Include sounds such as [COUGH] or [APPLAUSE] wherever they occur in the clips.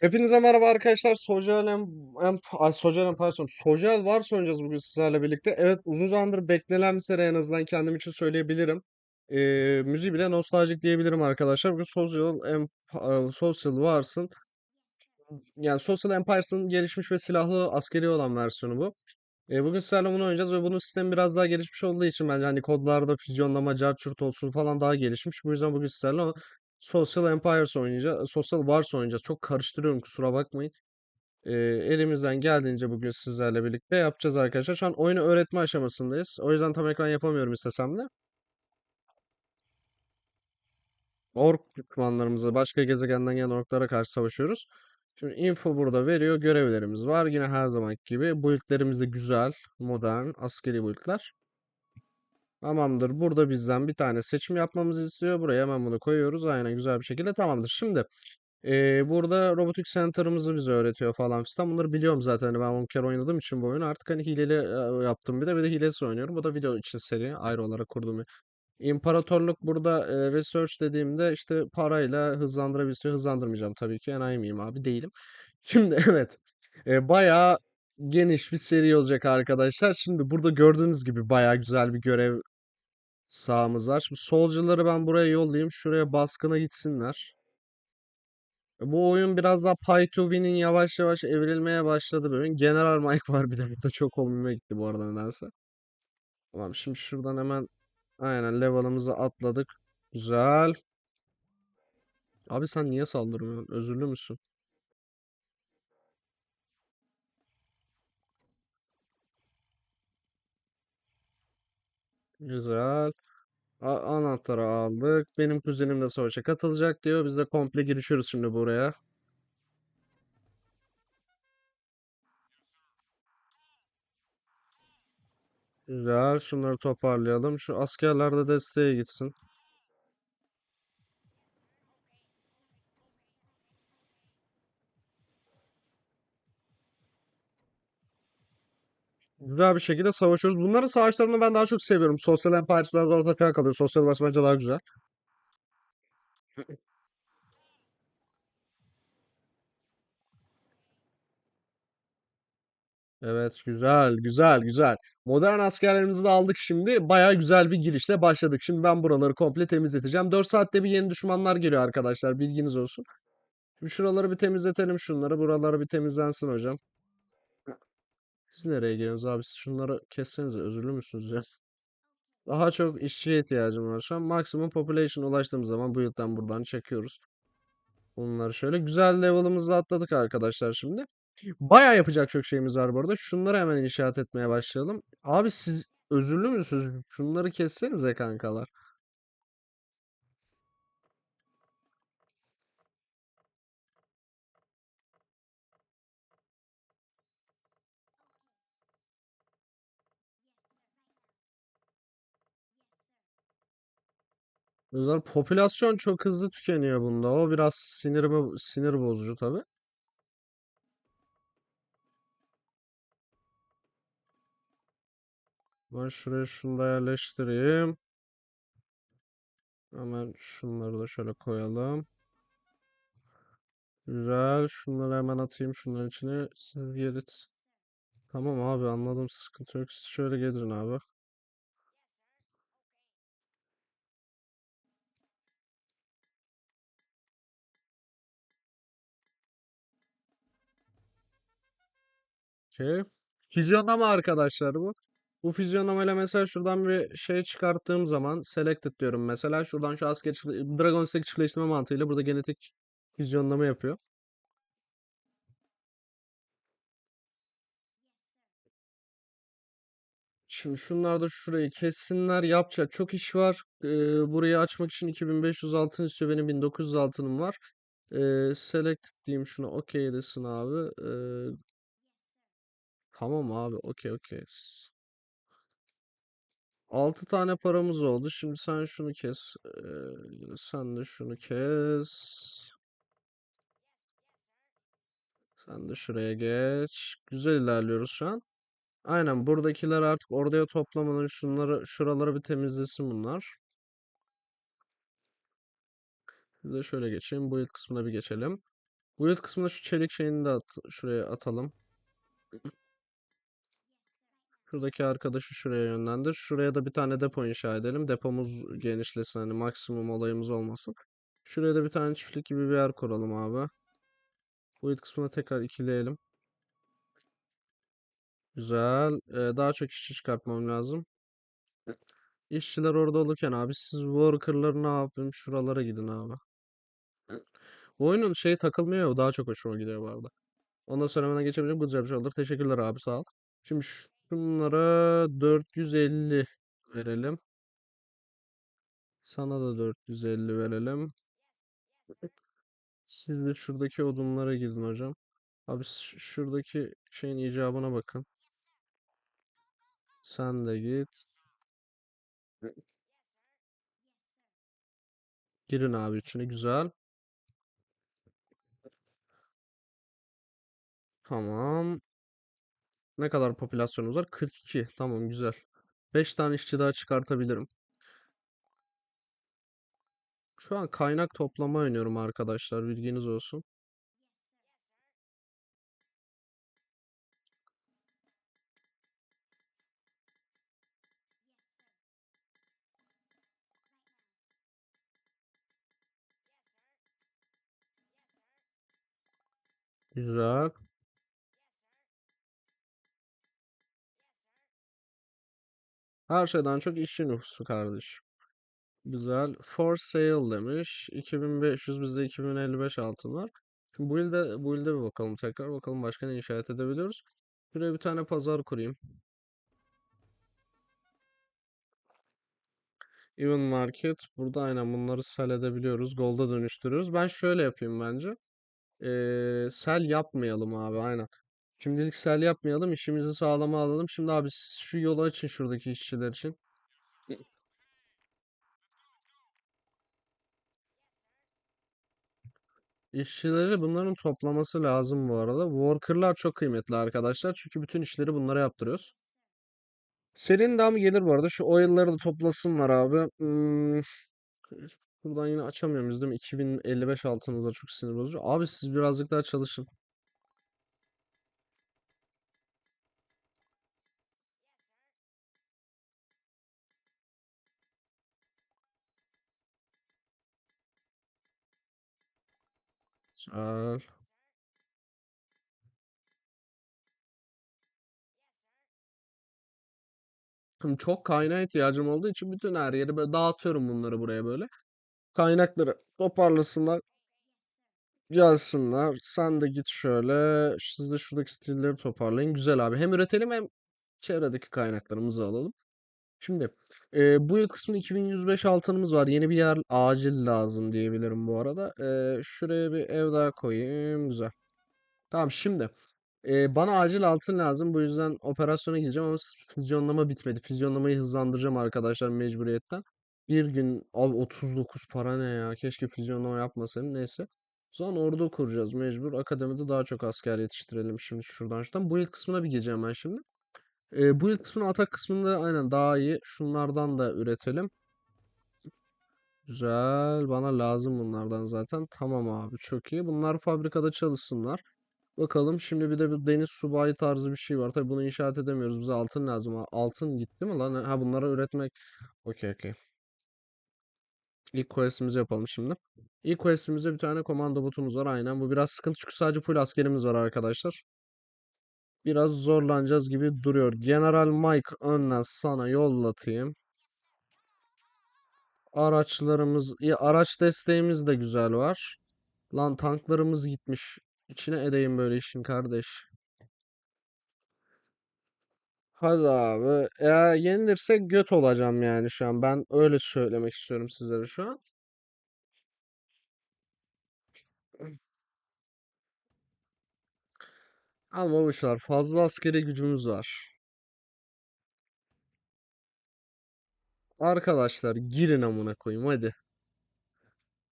Hepinize merhaba arkadaşlar. Social Em, Em ay Social Empire diyorum. Social Wars oynayacağız bugün sizlerle birlikte. Evet uzun zamandır beklenen bir seri en azından kendim için söyleyebilirim. Ee, müziği bile nostaljik diyebilirim arkadaşlar. Bugün Social Em, e, Social Wars'ın yani Social Empires'ın gelişmiş ve silahlı askeri olan versiyonu bu. Ee, bugün sizlerle bunu oynayacağız ve bunun sistemi biraz daha gelişmiş olduğu için bence hani kodlarda füzyonlama, carçurt olsun falan daha gelişmiş. Bu yüzden bugün sizlerle Social Empires oynayacağız. Social Wars oynayacağız. Çok karıştırıyorum kusura bakmayın. Ee, elimizden geldiğince bugün sizlerle birlikte yapacağız arkadaşlar. Şu an oyunu öğretme aşamasındayız. O yüzden tam ekran yapamıyorum istesem de. Ork düşmanlarımızla başka gezegenden gelen orklara karşı savaşıyoruz. Şimdi info burada veriyor. Görevlerimiz var. Yine her zamanki gibi. Build'lerimiz de güzel, modern, askeri build'ler. Tamamdır. Burada bizden bir tane seçim yapmamızı istiyor. Buraya hemen bunu koyuyoruz. Aynen güzel bir şekilde tamamdır. Şimdi eee, burada Robotic Center'ımızı bize öğretiyor falan fistan. Bunları biliyorum zaten. Hani ben 10 kere oynadığım için bu oyunu. Artık hani hileli yaptım bir de bir de hilesiz oynuyorum. Bu da video için seri. Ayrı olarak kurduğum. İmparatorluk burada e, research dediğimde işte parayla hızlandırabiliyor. Hızlandırmayacağım tabii ki. Enayi miyim abi? Değilim. [LAUGHS] Şimdi evet. E, bayağı geniş bir seri olacak arkadaşlar. Şimdi burada gördüğünüz gibi bayağı güzel bir görev sahamız var. Şimdi solcuları ben buraya yollayayım. Şuraya baskına gitsinler. E, Bu oyun biraz daha Pay to Win'in yavaş yavaş evrilmeye başladı böyle. General Mike var bir de burada çok komime gitti bu arada nedense. Tamam şimdi şuradan hemen aynen level'ımızı atladık. Güzel. Abi sen niye saldırmıyorsun? Özürlü müsün? Güzel. A anahtarı aldık. Benim kuzenim de savaşa katılacak diyor. Biz de komple girişiyoruz şimdi buraya. Güzel. Şunları toparlayalım. Şu askerler de desteğe gitsin. Güzel bir şekilde savaşıyoruz. Bunların savaşlarını ben daha çok seviyorum. Social Empires biraz orta falan kalıyor. Social Wars bence daha güzel. Evet güzel güzel güzel. Modern askerlerimizi de aldık şimdi. Baya güzel bir girişle başladık. Şimdi ben buraları komple temizleteceğim. 4 saatte bir yeni düşmanlar geliyor arkadaşlar. Bilginiz olsun. Şimdi şuraları bir temizletelim şunları. Buraları bir temizlensin hocam. Siz nereye geliyorsunuz abi? Siz şunları kessenize. Özürlü müsünüz ya? [LAUGHS] Daha çok işçiye ihtiyacım var şu an. Maximum population ulaştığımız zaman bu yıldan buradan çekiyoruz. Bunları şöyle güzel level'ımızla atladık arkadaşlar şimdi. Bayağı yapacak çok şeyimiz var bu arada. Şunları hemen inşaat etmeye başlayalım. Abi siz özürlü müsünüz? Şunları kessenize kankalar. Özel popülasyon çok hızlı tükeniyor bunda. O biraz sinirimi sinir bozucu tabii. Ben şuraya şunu da yerleştireyim. Hemen şunları da şöyle koyalım. Güzel. Şunları hemen atayım şunların içine. Siz geri... Tamam abi anladım. Sıkıntı yok. Siz şöyle gelin abi. Okey. Füzyonlama arkadaşlar bu. Bu füzyonlamayla mesela şuradan bir şey çıkarttığım zaman selected diyorum mesela. Şuradan şu asker çift- Dragon Stack çiftleştirme mantığıyla burada genetik füzyonlama yapıyor. Şimdi şunlar da şurayı kessinler. Yapacak çok iş var. Ee, burayı açmak için 2500 altın istiyor. Benim 1900 altınım var. Ee, select diyeyim şuna. Okey desin abi. Ee, tamam abi. Okey okey. 6 tane paramız oldu. Şimdi sen şunu kes. Ee, sen de şunu kes. Sen de şuraya geç. Güzel ilerliyoruz şu an. Aynen buradakiler artık oraya toplamadan şunları şuraları bir temizlesin bunlar. Bir de şöyle geçeyim. Bu ilk kısmına bir geçelim. Build kısmında şu çelik şeyini de at- şuraya atalım. Şuradaki arkadaşı şuraya yönlendir. Şuraya da bir tane depo inşa edelim. Depomuz genişlesin hani maksimum olayımız olmasın. Şuraya da bir tane çiftlik gibi bir yer kuralım abi. Build kısmını tekrar ikileyelim. Güzel. Ee, daha çok işçi çıkartmam lazım. İşçiler orada olurken abi siz worker'ları ne yapayım? Şuralara gidin abi. Bu oyunun şey takılmıyor o daha çok hoşuma gidiyor bu arada. Ondan sonra hemen geçebilirim. Güzel bir şey olur. Teşekkürler abi sağ ol. Şimdi şunlara 450 verelim. Sana da 450 verelim. Siz de şuradaki odunlara gidin hocam. Abi şuradaki şeyin icabına bakın. Sen de git. Girin abi içine güzel. Tamam. Ne kadar popülasyonumuz var? 42. Tamam güzel. 5 tane işçi daha çıkartabilirim. Şu an kaynak toplama oynuyorum arkadaşlar. Bilginiz olsun. Güzel. Her şeyden çok işçi nüfusu kardeşim. Güzel. For sale demiş. 2500 bizde 2055 altın var. Şimdi bu ilde, bu ilde bir bakalım tekrar. Bakalım başka ne inşaat edebiliyoruz. Şuraya bir tane pazar kurayım. Even Market. Burada aynen bunları sell edebiliyoruz. Gold'a dönüştürüyoruz. Ben şöyle yapayım bence. Ee, sell yapmayalım abi aynen. Şimdilik sell yapmayalım. işimizi sağlama alalım. Şimdi abi siz şu yolu açın şuradaki işçiler için. İşçileri bunların toplaması lazım bu arada. Worker'lar çok kıymetli arkadaşlar. Çünkü bütün işleri bunlara yaptırıyoruz. Serinin devamı gelir bu arada. Şu oil'ları da toplasınlar abi. Hmm, buradan yine açamıyoruz değil mi? 2055 altınızda çok sinir bozucu. Abi siz birazcık daha çalışın. Güzel. Şimdi çok kaynağa ihtiyacım olduğu için bütün her yeri böyle dağıtıyorum bunları buraya böyle. Kaynakları toparlasınlar. Gelsinler. Sen de git şöyle. Siz de şuradaki stilleri toparlayın. Güzel abi. Hem üretelim hem çevredeki kaynaklarımızı alalım. Şimdi e, bu yıl kısmında 2105 altınımız var. Yeni bir yer acil lazım diyebilirim bu arada. E, şuraya bir ev daha koyayım. Güzel. Tamam şimdi. e, bana acil altın lazım. Bu yüzden operasyona gideceğim ama füzyonlama bitmedi. Füzyonlamayı hızlandıracağım arkadaşlar mecburiyetten. Bir gün abi 39 para ne ya? Keşke füzyonlama yapmasaydım. Neyse. Zaman ordu kuracağız mecbur. Akademide daha çok asker yetiştirelim şimdi şuradan şuradan. Bu yıl kısmına bir gireceğim ben şimdi. Ee, bu yıl kısmını atak kısmında aynen daha iyi. Şunlardan da üretelim. Güzel. Bana lazım bunlardan zaten. Tamam abi çok iyi. Bunlar fabrikada çalışsınlar. Bakalım şimdi bir de bir deniz subayı tarzı bir şey var. Tabii bunu inşaat edemiyoruz. Bize altın lazım. Altın gitti mi lan? Ha bunlara üretmek. Okey okey. İlk quest'imizi yapalım şimdi. İlk quest'imizde bir tane komando botumuz var. Aynen. Bu biraz sıkıntı çünkü sadece full askerimiz var arkadaşlar. Biraz zorlanacağız gibi duruyor. General Mike önden sana yollatayım. Araçlarımız, ya araç desteğimiz de güzel var. Lan tanklarımız gitmiş. İçine edeyim böyle işin kardeş. Hadi abi. Eğer yenilirsek göt olacağım yani şu an. Ben öyle söylemek istiyorum sizlere şu an. Ama boşver. Fazla askeri gücümüz var. Arkadaşlar girin amına koyayım hadi.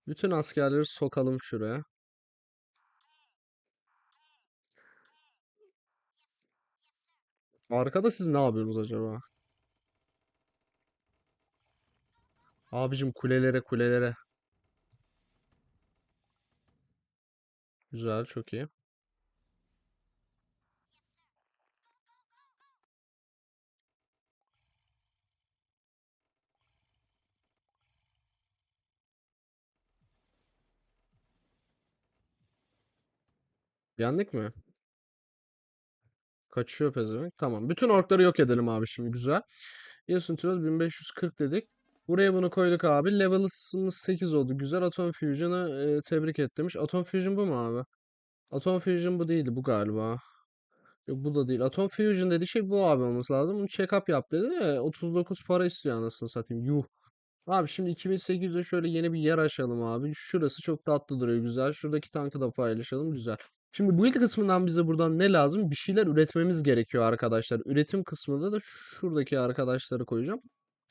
Bütün askerleri sokalım şuraya. Arkada siz ne yapıyorsunuz acaba? Abicim kulelere kulelere. Güzel, çok iyi. Yendik mi? Kaçıyor pezevenk. Tamam. Bütün orkları yok edelim abi şimdi. Güzel. Yasun Troll 1540 dedik. Buraya bunu koyduk abi. Level'ımız 8 oldu. Güzel. Atom Fusion'ı e, tebrik et demiş. Atom Fusion bu mu abi? Atom Fusion bu değildi. Bu galiba. Yok bu da değil. Atom Fusion dediği şey bu abi olması lazım. Bunu check-up yap dedi de 39 para istiyor anasını satayım. Yuh. Abi şimdi 2800'e şöyle yeni bir yer açalım abi. Şurası çok tatlı duruyor güzel. Şuradaki tankı da paylaşalım güzel. Şimdi build kısmından bize buradan ne lazım? Bir şeyler üretmemiz gerekiyor arkadaşlar. Üretim kısmında da şuradaki arkadaşları koyacağım.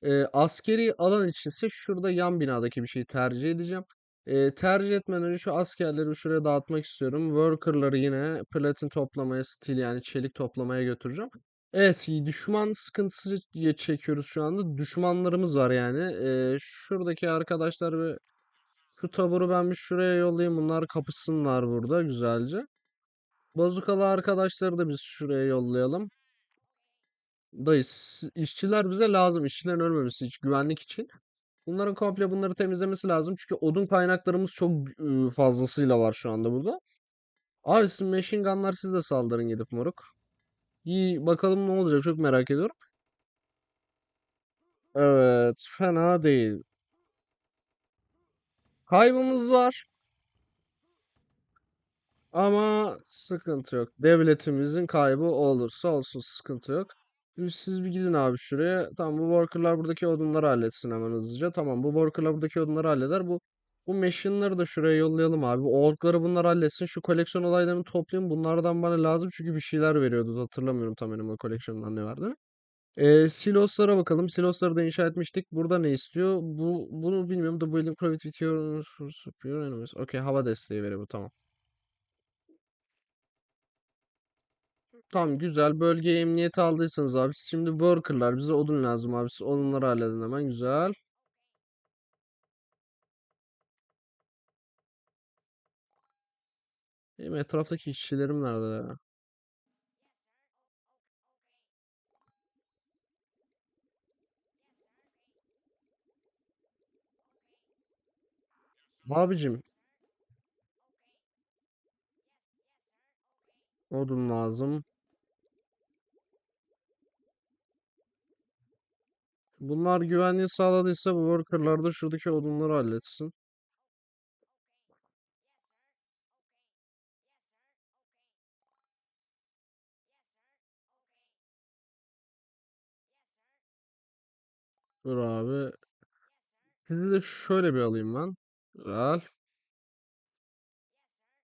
Ee, askeri alan içinse şurada yan binadaki bir şeyi tercih edeceğim. Ee, tercih etmeden önce şu askerleri şuraya dağıtmak istiyorum. Worker'ları yine platin toplamaya, stil yani çelik toplamaya götüreceğim. Evet, düşman sıkıntısı çekiyoruz şu anda. Düşmanlarımız var yani. Ee, şuradaki arkadaşlar ve şu taburu ben bir şuraya yollayayım. Bunlar kapışsınlar burada güzelce. Bazukalı arkadaşları da biz şuraya yollayalım. Dayı, s- işçiler bize lazım. İşçilerin ölmemesi için, güvenlik için. Bunların komple bunları temizlemesi lazım. Çünkü odun kaynaklarımız çok fazlasıyla var şu anda burada. Abi sizin machine gunlar siz de saldırın gidip moruk. İyi bakalım ne olacak çok merak ediyorum. Evet, fena değil. Kaybımız var ama sıkıntı yok. Devletimizin kaybı olursa olsun sıkıntı yok. Şimdi siz bir gidin abi şuraya. Tamam bu worker'lar buradaki odunları halletsin hemen hızlıca. Tamam bu worker'lar buradaki odunları halleder. Bu bu machine'ları da şuraya yollayalım abi. Orkları bunlar halletsin. Şu koleksiyon olaylarını toplayayım. Bunlardan bana lazım çünkü bir şeyler veriyordu. Hatırlamıyorum tam benim o koleksiyondan ne vardı. Ee, siloslara bakalım. Silosları da inşa etmiştik. Burada ne istiyor? Bu bunu bilmiyorum. The building private with your superior enemies. Okay, hava desteği veriyor bu tamam. Tamam güzel. Bölgeye emniyete aldıysanız abi. Şimdi worker'lar bize odun lazım abi. Siz odunları halledin hemen. Güzel. Benim etraftaki işçilerim nerede ya? Abicim odun lazım. Bunlar güvenliği sağladıysa bu worker'lar da şuradaki odunları halletsin. Dur abi. Sizi de şöyle bir alayım ben. Güzel.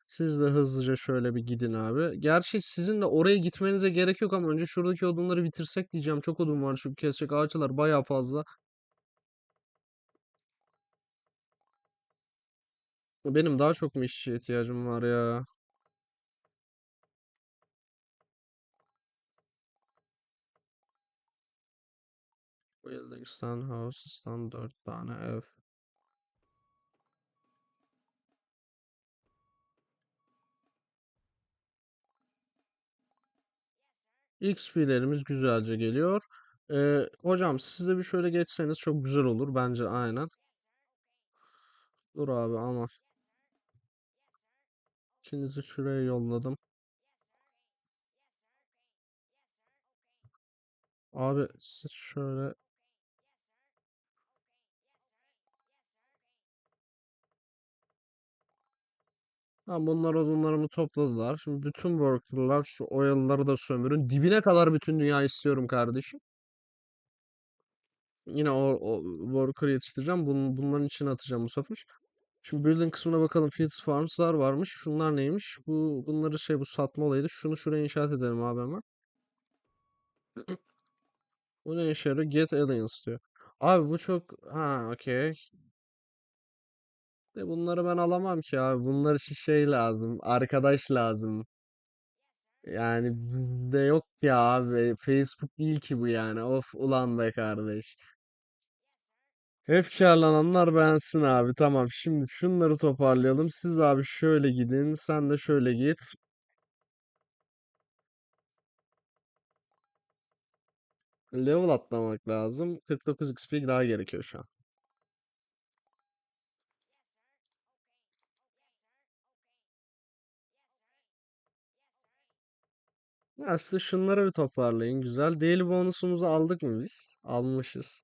Siz de hızlıca şöyle bir gidin abi. Gerçi sizin de oraya gitmenize gerek yok ama önce şuradaki odunları bitirsek diyeceğim. Çok odun var çünkü kesecek ağaçlar bayağı fazla. Benim daha çok mu işçiye ihtiyacım var ya? Building stand house'dan 4 tane ev. XP'lerimiz güzelce geliyor. Ee, hocam siz de bir şöyle geçseniz çok güzel olur bence aynen. Dur abi ama. İkinizi şuraya yolladım. Abi siz şöyle Tamam bunlar odunlarımı topladılar. Şimdi bütün worker'lar şu oyalıları da sömürün. Dibine kadar bütün dünya istiyorum kardeşim. Yine o, o worker yetiştireceğim. Bun, bunların içine atacağım bu sefer. Şimdi building kısmına bakalım. Fields Farms'lar varmış. Şunlar neymiş? Bu bunları şey bu satma olayıydı. Şunu şuraya inşaat edelim abi hemen. Bu ne işe? Get Aliens diyor. Abi bu çok... Ha okey. De bunları ben alamam ki abi. Bunlar için şey lazım. Arkadaş lazım. Yani bizde yok ya abi. Facebook değil ki bu yani. Of ulan be kardeş. Efkarlananlar beğensin abi. Tamam. Şimdi şunları toparlayalım. Siz abi şöyle gidin. Sen de şöyle git. Level atlamak lazım. 49 XP daha gerekiyor şu an. Aslında şunları bir toparlayın. Güzel. Daily bonusumuzu aldık mı biz? Almışız.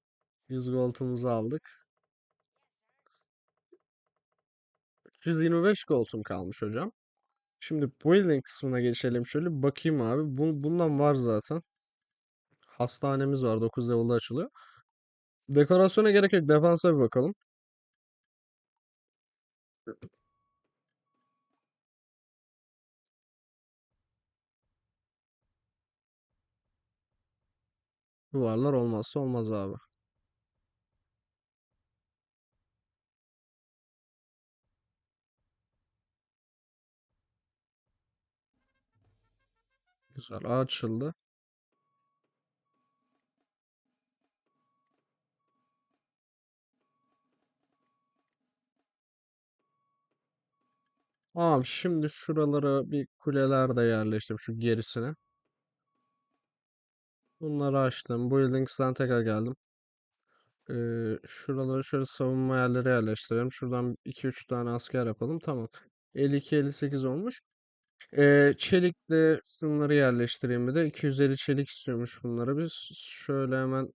100 gold'umuzu aldık. 125 gold'um kalmış hocam. Şimdi building kısmına geçelim. Şöyle bakayım abi. Bu, bundan var zaten. Hastanemiz var. 9 level'da açılıyor. Dekorasyona gerek yok. Defansa bir bakalım. Duvarlar olmazsa olmaz abi. Güzel. Açıldı. Tamam. Şimdi şuralara bir kuleler de yerleştim. Şu gerisine. Bunları açtım. Buildings'ten tekrar geldim. Ee, şuraları şöyle savunma yerleri yerleştirelim. Şuradan 2-3 tane asker yapalım. Tamam. 52-58 olmuş. Ee, çelikle şunları yerleştireyim bir de. 250 çelik istiyormuş bunları biz. Şöyle hemen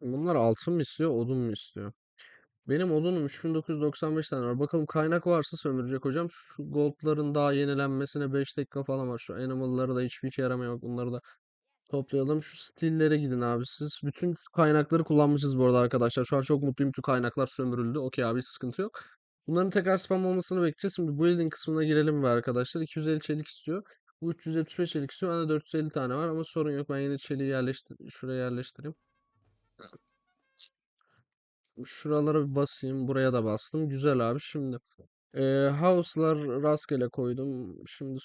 bunlar altın mı istiyor, odun mu istiyor? Benim odunum 3995 tane var. Bakalım kaynak varsa sömürecek hocam. Şu goldların daha yenilenmesine 5 dakika falan var. Şu animal'ları da hiçbir işe yaramıyor. Bunları da Toplayalım. Şu stillere gidin abi siz. Bütün kaynakları kullanmışız bu arada arkadaşlar. Şu an çok mutluyum. Bütün kaynaklar sömürüldü. Okey abi sıkıntı yok. Bunların tekrar spam olmasını bekleyeceğiz. Şimdi building kısmına girelim be arkadaşlar. 250 çelik istiyor. Bu 375 çelik istiyor. Bende 450 tane var ama sorun yok. Ben yine çeliği yerleştir şuraya yerleştireyim. Şuralara bir basayım. Buraya da bastım. Güzel abi. Şimdi e, house'lar rastgele koydum. Şimdi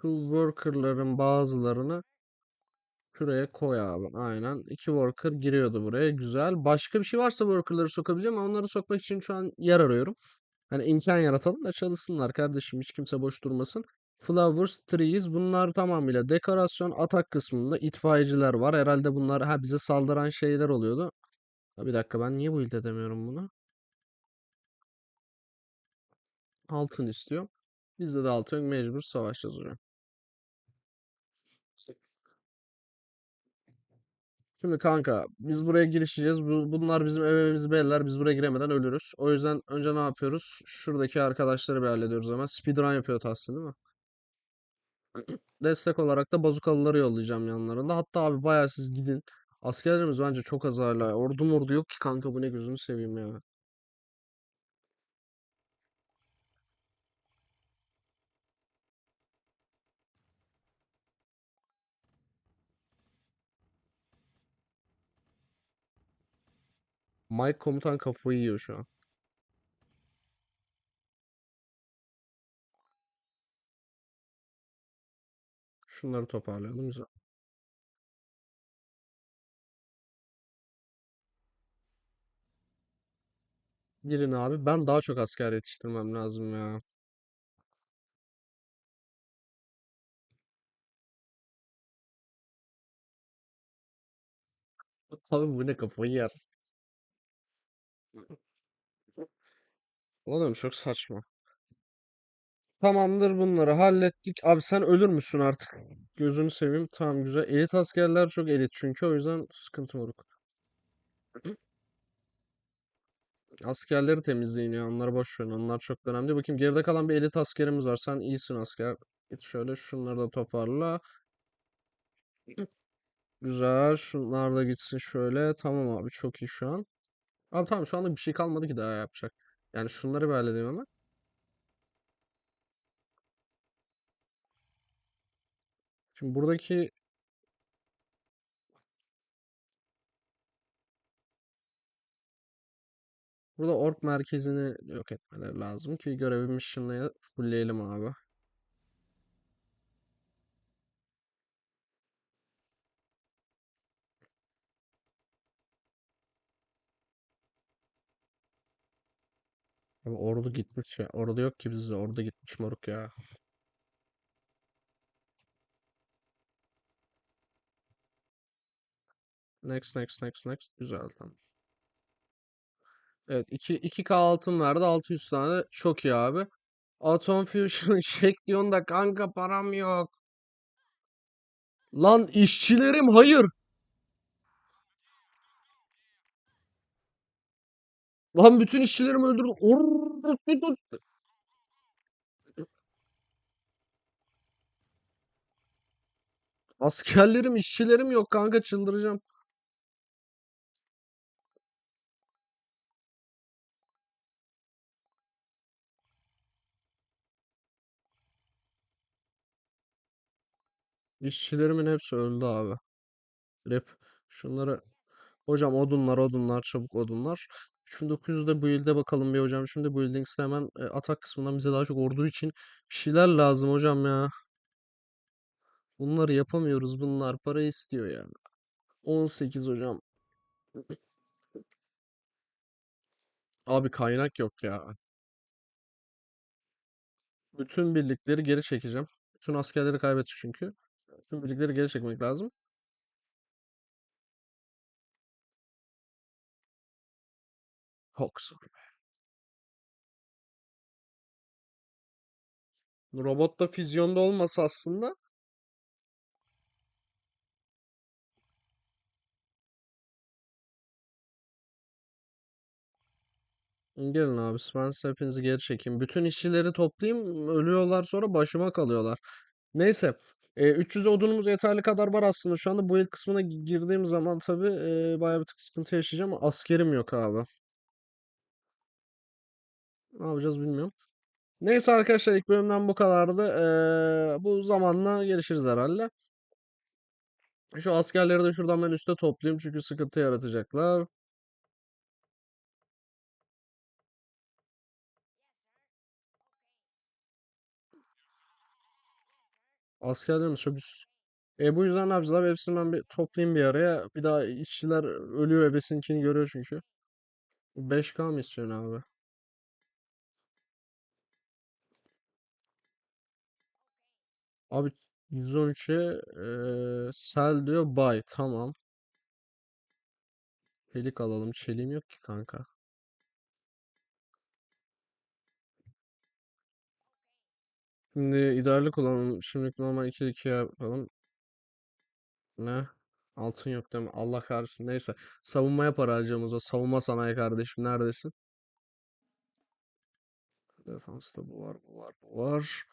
şu worker'ların bazılarını Şuraya koy abi. Aynen. İki worker giriyordu buraya. Güzel. Başka bir şey varsa worker'ları sokabileceğim ama onları sokmak için şu an yer arıyorum. Hani imkan yaratalım da çalışsınlar kardeşim. Hiç kimse boş durmasın. Flowers, trees bunlar tamamıyla dekorasyon. Atak kısmında itfaiyeciler var. Herhalde bunlar ha bize saldıran şeyler oluyordu. Bir dakika ben niye build edemiyorum bunu? Altın istiyor. Bizde de altın. Mecbur savaşacağız hocam. Şimdi kanka biz buraya girişeceğiz. Bu- Bunlar bizim evimizi belirler. Biz buraya giremeden ölürüz. O yüzden önce ne yapıyoruz? Şuradaki arkadaşları bir hallediyoruz hemen. Speedrun yapıyor Tahsin değil mi? [CLEARS THROAT] Destek olarak da bazukalıları yollayacağım yanlarında. Hatta abi bayağı siz gidin. Askerlerimiz bence çok az hala. Ordu mordu yok ki kanka bu ne gözünü seveyim ya. Mike komutan kafayı yiyor şu an. Şunları toparlayalım güzel. Girin abi. Ben daha çok asker yetiştirmem lazım ya. [LAUGHS] Abi bu ne kafayı yersin. Oğlum çok saçma. Tamamdır bunları hallettik. Abi sen ölür müsün artık? Gözünü seveyim. Tamam güzel. Elit askerler çok elit çünkü o yüzden sıkıntı moruk. Askerleri temizleyin ya. Onları boş verin. Onlar çok önemli. Bakayım geride kalan bir elit askerimiz var. Sen iyisin asker. Git şöyle şunları da toparla. [CLEARS THROAT] Güzel. Şunlar da gitsin şöyle. Tamam abi çok iyi şu an. Abi tamam şu anda bir şey kalmadı ki daha yapacak. Yani şunları bir halledeyim hemen. Şimdi buradaki Burada ork merkezini yok etmeleri lazım ki görevi mission'la fullleyelim abi. Abi ordu gitmiş ya. Ordu yok ki bizde. Ordu gitmiş moruk ya. Next, next, next, next. Güzel tamam. Evet 2 2K altın verdi 600 tane. Çok iyi abi. Atom Fusion [LAUGHS] çek diyorsun da kanka param yok. Lan işçilerim hayır. Lan bütün işçilerimi öldürdün. Or- Askerlerim, işçilerim yok kanka çıldıracağım. İşçilerimin hepsi öldü abi. Rep. Şunları hocam odunlar odunlar çabuk odunlar. 3900'de build'e bakalım bir hocam. Şimdi buildings'te hemen e, atak kısmından bize daha çok ordu için bir şeyler lazım hocam ya. Bunları yapamıyoruz. Bunlar para istiyor ya. 18 hocam. Abi kaynak yok ya. Bütün birlikleri geri çekeceğim. Bütün askerleri kaybettik çünkü. Bütün birlikleri geri çekmek lazım. Çok zor. Robot da füzyonda olmasa aslında Gelin abi ben size hepinizi geri çekeyim. Bütün işçileri toplayayım. Ölüyorlar sonra başıma kalıyorlar. Neyse. E, 300 odunumuz yeterli kadar var aslında. Şu anda bu kısmına gi- girdiğim zaman tabii e, bayağı bir tık sıkıntı yaşayacağım. Askerim yok abi. Ne yapacağız bilmiyorum. Neyse arkadaşlar ilk bölümden bu kadardı. E, bu zamanla gelişiriz herhalde. Şu askerleri de şuradan ben üste toplayayım. Çünkü sıkıntı yaratacaklar. Askerlerimiz çok üst. E bu yüzden ne yapacağız abi? Hepsini ben bir toplayayım bir araya. Bir daha işçiler ölüyor ebesinkini görüyor çünkü. 5K mı istiyorsun abi? Abi 113'e eee sel diyor buy. Tamam. Çelik alalım. Çeliğim yok ki kanka. Şimdi ideallik kullanalım. Şimdilik normal 2 2 yapalım. Ne? Altın yok değil mi? Allah kahretsin. Neyse. Savunmaya para harcayacağımız o. Savunma sanayi kardeşim. Neredesin? Defansta bu var, bu var, bu var.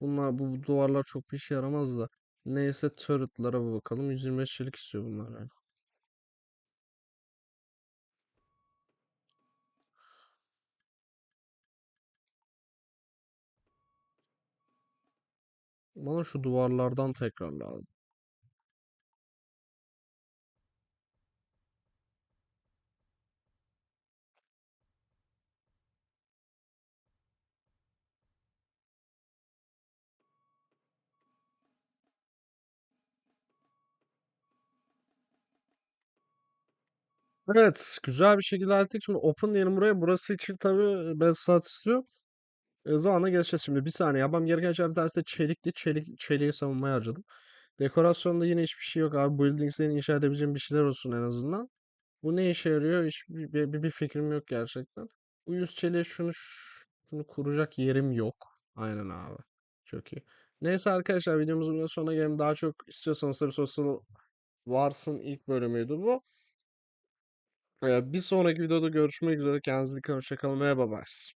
Bunlar bu, bu duvarlar çok bir işe yaramaz da. Neyse turret'lara bakalım. 125 çelik istiyor bunlar yani. Bana şu duvarlardan tekrar lazım. Evet, güzel bir şekilde hallettik. Şimdi open diyelim buraya. Burası için tabii 5 saat istiyor. E, zamanla geçeceğiz şimdi. Bir saniye yapmam gereken şey bir tanesi de çelikti. Çelik, çeliği savunmaya harcadım. Dekorasyonda yine hiçbir şey yok abi. Buildings'lerin inşa edebileceğim bir şeyler olsun en azından. Bu ne işe yarıyor? Hiç bir, bir, bir fikrim yok gerçekten. Bu yüz çeliğe şunu, şunu kuracak yerim yok. Aynen abi. Çok iyi. Neyse arkadaşlar videomuzun burada sonuna gelelim. Daha çok istiyorsanız tabii Social Wars'ın ilk bölümüydü bu. Bir sonraki videoda görüşmek üzere. Kendinize dikkat edin. Hoşçakalın ve bye.